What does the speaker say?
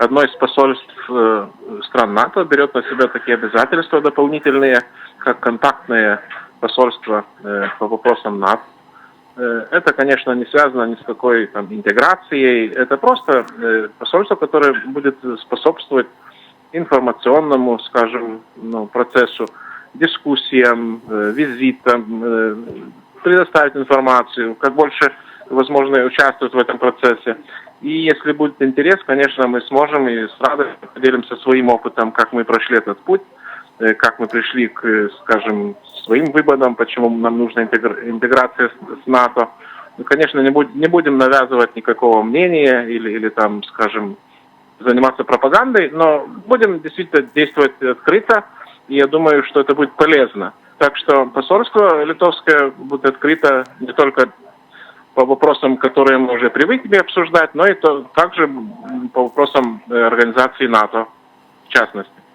одно из посольств э, стран НАТО берет на себя такие обязательства дополнительные, как контактные посольства э, по вопросам НАТО. Э, Это, конечно, не связано ни с какой там интеграцией. Это просто посольство, которое будет способствовать информационному, скажем, ну, процессу, дискуссиям, визитам, предоставить информацию, как больше, возможно, участвовать в этом процессе. И если будет интерес, конечно, мы сможем и с радостью поделимся своим опытом, как мы прошли этот путь, э, как мы пришли к, э, скажем, своим выводам, почему нам нужна интегр- интеграция с НАТО. Ну, конечно, не, будь- не будем навязывать никакого мнения или, или там, скажем, заниматься пропагандой, но будем действительно действовать открыто, и я думаю, что это будет полезно. Так что посольство литовское будет открыто не только по вопросам, которые мы уже привыкли обсуждать, но и то, также по вопросам э, организации НАТО, в частности.